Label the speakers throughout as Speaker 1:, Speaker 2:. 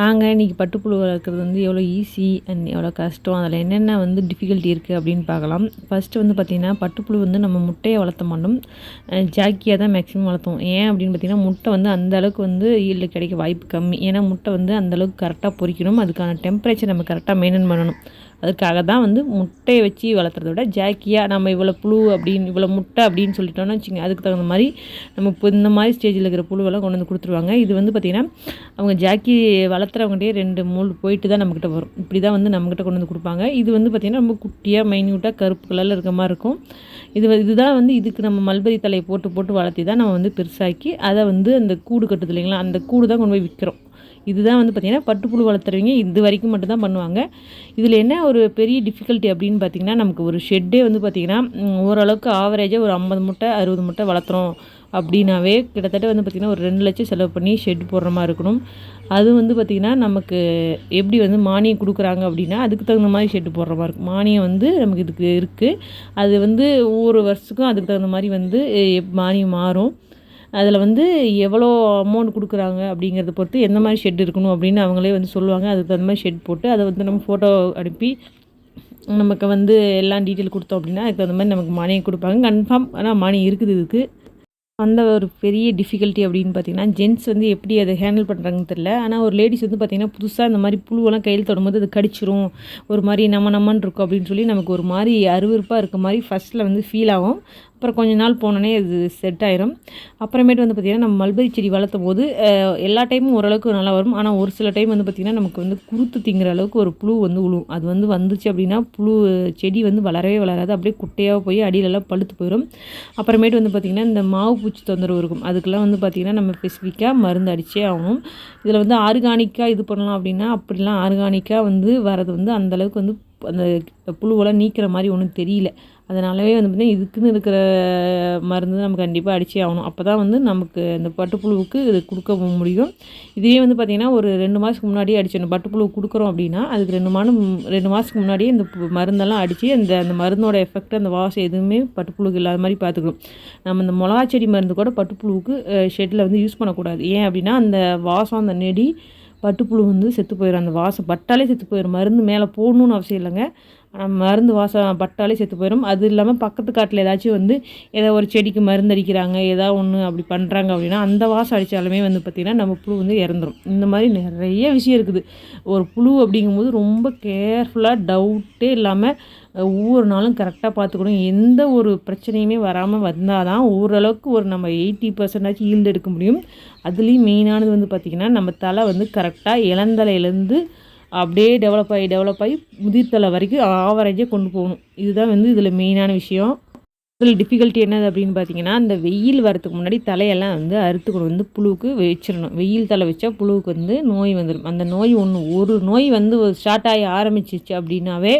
Speaker 1: நாங்கள் இன்றைக்கி பட்டுப்புழு வளர்க்குறது வந்து எவ்வளோ ஈஸி அண்ட் எவ்வளோ கஷ்டம். அதில் என்னென்ன வந்து டிஃபிகல்ட்டி இருக்குது அப்படின்னு பார்க்கலாம். ஃபஸ்ட்டு வந்து பார்த்திங்கன்னா பட்டுப்புழு வந்து நம்ம முட்டையை வளர்த்த மாட்டோம். ஜாக்கியாக தான் மேக்ஸிமம் வளர்த்தோம் ஏன் அப்படின்னு பார்த்திங்கன்னா முட்டை வந்து அந்தளவுக்கு வந்து ஈல்டு கிடைக்க வாய்ப்பு கம்மி. ஏன்னா முட்டை வந்து அந்தளவுக்கு கரெக்டாக பொறிக்கணும். அதுக்கான டெம்பரேச்சர் நம்ம கரெக்டாக மெயின்டைன் பண்ணணும். அதுக்காக தான் வந்து முட்டையை வச்சு வளர்த்துறத விட ஜாக்கியாக நம்ம இவ்வளோ புழு அப்படின்னு இவ்வளோ முட்டை அப்படின்னு சொல்லிட்டோம்னா வச்சுங்க அதுக்கு தகுந்த மாதிரி நம்ம இப்போ இந்த மாதிரி ஸ்டேஜில் இருக்கிற புழுவெல்லாம் கொண்டு வந்து கொடுத்துருவாங்க. இது வந்து பார்த்திங்கன்னா அவங்க ஜாக்கி வளர்த்துறவங்ககிட்டே ரெண்டு மூணு போயிட்டு தான் நம்மக்கிட்ட வரும். இப்படி தான் வந்து நம்மக்கிட்ட கொண்டு வந்து கொடுப்பாங்க. இது வந்து பார்த்திங்கன்னா ரொம்ப குட்டியாக மைன்யூட்டாக கருப்பு கலரில் இருக்க மாதிரி இருக்கும். இது இதுதான் வந்து இதுக்கு நம்ம மல்பரி தலையை போட்டு போட்டு வளர்த்தி தான் நம்ம வந்து பெருசாக்கி அதை வந்து அந்த கூடு கட்டுது இல்லைங்களா அந்த கூடு தான் கொண்டு போய் விற்கிறோம். இதுதான் வந்து பார்த்திங்கன்னா பட்டுப்புழு வளர்த்துறவங்க இது வரைக்கும் மட்டும்தான் பண்ணுவாங்க. இதில் என்ன ஒரு பெரிய டிஃபிகல்ட்டி அப்படின்னு பார்த்திங்கன்னா நமக்கு ஒரு ஷெட்டே வந்து பார்த்திங்கன்னா ஓரளவுக்கு ஆவரேஜாக ஒரு ஐம்பது முட்டை அறுபது முட்டை வளர்த்துறோம் அப்படின்னாவே கிட்டத்தட்ட வந்து பார்த்திங்கன்னா ஒரு ரெண்டு லட்சம் செலவு பண்ணி ஷெட் போடுற மாதிரி இருக்கணும். அது வந்து பார்த்திங்கன்னா நமக்கு எப்படி வந்து மானியம் கொடுக்குறாங்க அப்படின்னா அதுக்கு தகுந்த மாதிரி ஷெட்டு போடுற மாதிரி இருக்கும். மானியம் வந்து நமக்கு இதுக்கு இருக்குது அது வந்து ஒவ்வொரு வருஷத்துக்கும் அதுக்கு தகுந்த மாதிரி வந்து மானியம் மாறும். அதில் வந்து எவ்வளோ அமௌண்ட் கொடுக்குறாங்க அப்படிங்கிறத பொறுத்து எந்த மாதிரி ஷெட் இருக்கணும் அப்படின்னு அவங்களே வந்து சொல்லுவாங்க. அதுக்கு தகுந்த மாதிரி ஷெட் போட்டு அதை வந்து நம்ம ஃபோட்டோ அனுப்பி நமக்கு வந்து எல்லாம் டீட்டெயில் கொடுத்தோம் அப்படின்னா அதுக்கு தகுந்த மாதிரி நமக்கு மானியம் கொடுப்பாங்க. கன்ஃபார்ம் ஆனால் மானியம் இருக்குது இதுக்கு. அந்த ஒரு பெரிய டிஃபிகல்ட்டி அப்படின்னு பார்த்தீங்கன்னா ஜென்ட்ஸ் வந்து எப்படி அதை ஹேண்டில் பண்ணுறாங்கன்னு தெரில ஆனால் ஒரு லேடிஸ் வந்து பார்த்திங்கன்னா புதுசாக இந்த மாதிரி புழுவெல்லாம் கையில் தொடும்போது அது கடிச்சிரும். ஒரு மாதிரி நம்ம நம்மன்னு இருக்கும் அப்படின்னு சொல்லி நமக்கு ஒரு மாதிரி அருவறுப்பாக இருக்க மாதிரி ஃபஸ்ட்டில் வந்து ஃபீல் ஆகும். அப்புறம் கொஞ்ச நாள் போனோடனே இது செட் ஆயிரும். அப்புறமேட்டு வந்து பார்த்திங்கன்னா நம்ம மல்பரி செடி வளர்த்தும் போது எல்லா டைமும் ஓரளவுக்கு நல்லா வரும். ஆனால் ஒரு சில டைம் வந்து பார்த்திங்கன்னா நமக்கு வந்து குருத்து திங்கிற அளவுக்கு ஒரு புழு வந்து உழுவும். அது வந்து வந்துச்சு அப்படின்னா புழு செடி வந்து வளரவே வளராது. அப்படியே குட்டையாக போய் அடியிலலாம் பழுத்து போயிடும் அப்புறமேட்டு வந்து பார்த்திங்கன்னா இந்த மாவு பூச்சி தொந்தரவு இருக்கும். அதுக்கெல்லாம் வந்து பார்த்திங்கன்னா நம்ம ஸ்பெசிஃபிக்காக மருந்து அடித்தே ஆகணும். இதில் வந்து ஆர்கானிக்காக இது பண்ணலாம் அப்படின்னா அப்படிலாம் ஆர்கானிக்காக வந்து வரது வந்து அந்தளவுக்கு வந்து அந்த புழுவெல்லாம் நீக்கிற மாதிரி ஒன்றும் தெரியல. அதனாலவே வந்து பார்த்திங்கன்னா இதுக்குன்னு இருக்கிற மருந்து நம்ம கண்டிப்பாக அடிச்சே ஆகணும். அப்போ தான் வந்து நமக்கு அந்த பட்டுப்புழுவுக்கு இது கொடுக்க முடியும். இதே வந்து பார்த்திங்கன்னா ஒரு ரெண்டு மாதத்துக்கு முன்னாடியே அடிச்சிடணும். பட்டுப்புழு கொடுக்குறோம் அப்படின்னா அதுக்கு ரெண்டு மாதம் ரெண்டு மாதத்துக்கு முன்னாடியே இந்த மருந்தெல்லாம் அடித்து அந்த அந்த மருந்தோட எஃபெக்ட் அந்த வாசம் எதுவுமே பட்டுப்புழுக்கு இல்லாத மாதிரி பார்த்துக்கணும். நம்ம இந்த மிளகா செடி மருந்து கூட பட்டுப்புழுவுக்கு ஷெட்டில் வந்து யூஸ் பண்ணக்கூடாது. ஏன் அப்படின்னா அந்த வாசம் அந்த நெடி பட்டுப்புழு வந்து செத்து போயிடும் அந்த வாசம் பட்டாலே செத்து போயிடும் மருந்து மேலே போடணுன்னு அவசியம் இல்லைங்க. மருந்து வாசம் பட்டாலே செத்து போயிடும் அது இல்லாமல் பக்கத்து காட்டில் ஏதாச்சும் வந்து ஏதோ ஒரு செடிக்கு மருந்து அடிக்கிறாங்க ஏதோ ஒன்று அப்படி பண்ணுறாங்க அப்படின்னா அந்த வாசம் அடித்தாலுமே வந்து பார்த்திங்கன்னா நம்ம புழு வந்து இறந்துடும் இந்த மாதிரி நிறைய விஷயம் இருக்குது. ஒரு புழு அப்படிங்கும்போது ரொம்ப கேர்ஃபுல்லாக டவுட்டே இல்லாமல் ஒவ்வொரு நாளும் கரெக்டாக பார்த்துக்கணும். எந்த ஒரு பிரச்சனையுமே வராமல் வந்தால் தான் ஓரளவுக்கு ஒரு நம்ம எயிட்டி பர்சன்டாச்சும் ஈல்டு எடுக்க முடியும். அதுலேயும் மெயினானது வந்து பார்த்திங்கன்னா நம்ம தலை வந்து கரெக்டாக இளந்தலையிலேருந்து அப்படியே டெவலப் ஆகி டெவலப் ஆகி முதிர்த்தலை வரைக்கும் ஆவரேஜாக கொண்டு போகணும். இதுதான் வந்து இதில் மெயினான விஷயம். இதில் டிஃபிகல்ட்டி என்னது அப்படின்னு பார்த்தீங்கன்னா அந்த வெயில் வரத்துக்கு முன்னாடி தலையெல்லாம் வந்து அறுத்து கொண்டு வந்து புழுவுக்கு வச்சிடணும். வெயில் தலை வச்சா புழுவுக்கு வந்து நோய் வந்துடும் அந்த நோய் ஒன்று ஒரு நோய் வந்து ஸ்டார்ட் ஆகி ஆரம்பிச்சிச்சு அப்படின்னாவே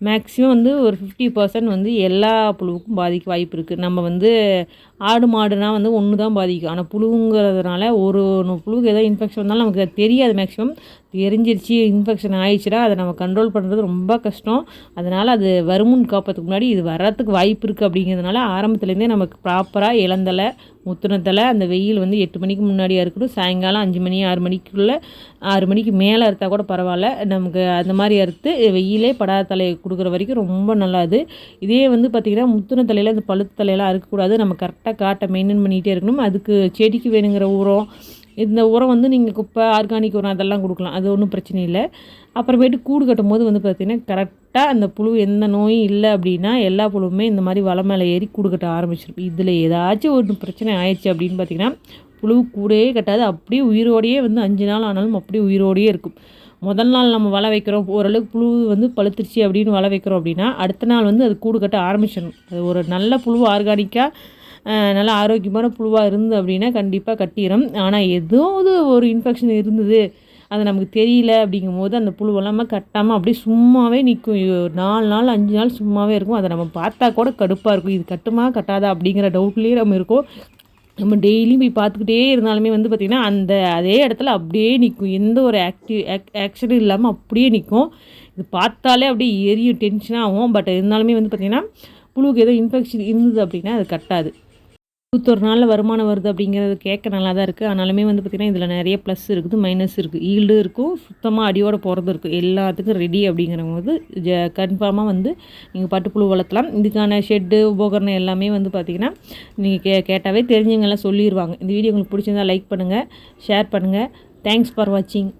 Speaker 1: மேக்ஸிமம் வந்து ஒரு ஃபிஃப்டி பர்சன்ட் வந்து எல்லா புழுவுக்கும் பாதிக்க வாய்ப்பு இருக்குது நம்ம வந்து ஆடு மாடுனால் வந்து ஒன்று தான் பாதிக்கும். ஆனால் புழுங்கிறதுனால ஒரு புழுவுக்கு ஏதோ இன்ஃபெக்ஷன் வந்தாலும் நமக்கு தெரியாது மேக்ஸிமம் தெரிஞ்சிருச்சு இன்ஃபெக்ஷன் ஆயிடுச்சுடா அதை நம்ம கண்ட்ரோல் பண்ணுறது ரொம்ப கஷ்டம். அதனால் அது வருமுன் காப்பதுக்கு முன்னாடி இது வர்றதுக்கு வாய்ப்பு இருக்குது அப்படிங்கிறதுனால ஆரம்பத்துலேருந்தே நமக்கு ப்ராப்பராக இளந்தலை முத்துனத்தில் அந்த வெயில் வந்து எட்டு மணிக்கு முன்னாடியாக இருக்கட்டும் சாயங்காலம் அஞ்சு மணி ஆறு மணிக்குள்ளே ஆறு மணிக்கு மேலே அறுத்தால் கூட பரவாயில்ல. நமக்கு அந்த மாதிரி அறுத்து வெயிலே படாத தலையை கொடுக்குற வரைக்கும் ரொம்ப நல்லாது. இதே வந்து பார்த்திங்கன்னா முத்துன தலையில் அந்த பழுத்து தலையெல்லாம் அறுக்கக்கூடாது. நம்ம கரெக்டாக காட்டை மெயின்டைன் பண்ணிகிட்டே இருக்கணும். அதுக்கு செடிக்கு வேணுங்கிற உரம் இந்த உரம் வந்து நீங்கள் குப்பை ஆர்கானிக் உரம் அதெல்லாம் கொடுக்கலாம். அது ஒன்றும் பிரச்சனை இல்லை. அப்புறமேட்டு கூடு கட்டும் போது வந்து பார்த்திங்கன்னா கரெக்டாக அந்த புழு எந்த நோயும் இல்லை அப்படின்னா எல்லா புழுவுமே இந்த மாதிரி வலை மேலே ஏறி கூடு கட்ட ஆரம்பிச்சிருக்கும் இதில் ஏதாச்சும் ஒரு பிரச்சனை ஆயிடுச்சு அப்படின்னு பார்த்திங்கன்னா புழு கூடையே கட்டாது. அப்படியே உயிரோடையே வந்து அஞ்சு நாள் ஆனாலும் அப்படியே உயிரோடையே இருக்கும். முதல் நாள் நம்ம வலை வைக்கிறோம். ஓரளவுக்கு புழு வந்து பழுத்துருச்சு அப்படின்னு வலை வைக்கிறோம் அப்படின்னா அடுத்த நாள் வந்து அது கூடு கட்ட ஆரம்பிச்சிடணும் அது ஒரு நல்ல புழு ஆர்கானிக்காக நல்லா ஆரோக்கியமான புழுவாக இருந்து அப்படின்னா கண்டிப்பாக கட்டிடும் ஆனால் ஏதாவது ஒரு இன்ஃபெக்ஷன் இருந்தது அது நமக்கு தெரியல அப்படிங்கும் போது அந்த புழுவெல்லாமல் கட்டாமல் அப்படியே சும்மாவே நிற்கும் நாலு நாள் அஞ்சு நாள் சும்மாவே இருக்கும். அதை நம்ம பார்த்தா கூட கடுப்பாக இருக்கும். இது கட்டுமா கட்டாதா அப்படிங்கிற டவுட்லேயே நம்ம இருக்கும். நம்ம டெய்லியும் போய் பார்த்துக்கிட்டே இருந்தாலுமே வந்து பார்த்திங்கன்னா அந்த அதே இடத்துல அப்படியே நிற்கும் எந்த ஒரு ஆக்டிவ் ஆக் ஆக்ஷனும் இல்லாமல் அப்படியே நிற்கும் இது பார்த்தாலே அப்படியே எரியும் டென்ஷனாக ஆகும். பட் இருந்தாலுமே வந்து பார்த்திங்கன்னா புழுவுக்கு ஏதோ இன்ஃபெக்ஷன் இருந்தது அப்படின்னா அது கட்டாது. இருபத்தொரு நாளில் வருமானம் வருது அப்படிங்கிறது கேட்க நல்லா தான் இருக்குது ஆனாலுமே வந்து பார்த்திங்கன்னா இதில் நிறைய ப்ளஸ் இருக்குது மைனஸ் இருக்குது ஈல்டு இருக்கும் சுத்தமாக அடியோட போகிறது இருக்கும் எல்லாத்துக்கும் ரெடி அப்படிங்கிறபோது ஜ கன்ஃபார்மாக வந்து நீங்கள் பட்டுப்புழு வளர்த்தலாம். இதுக்கான ஷெட்டு உபகரணம் எல்லாமே வந்து பார்த்திங்கன்னா நீங்கள் கே கேட்டாவே தெரிஞ்சவங்கெல்லாம் சொல்லிடுவாங்க இந்த வீடியோ உங்களுக்கு பிடிச்சிருந்தா லைக் பண்ணுங்கள் ஷேர் பண்ணுங்கள் தேங்க்ஸ் ஃபார் வாட்சிங்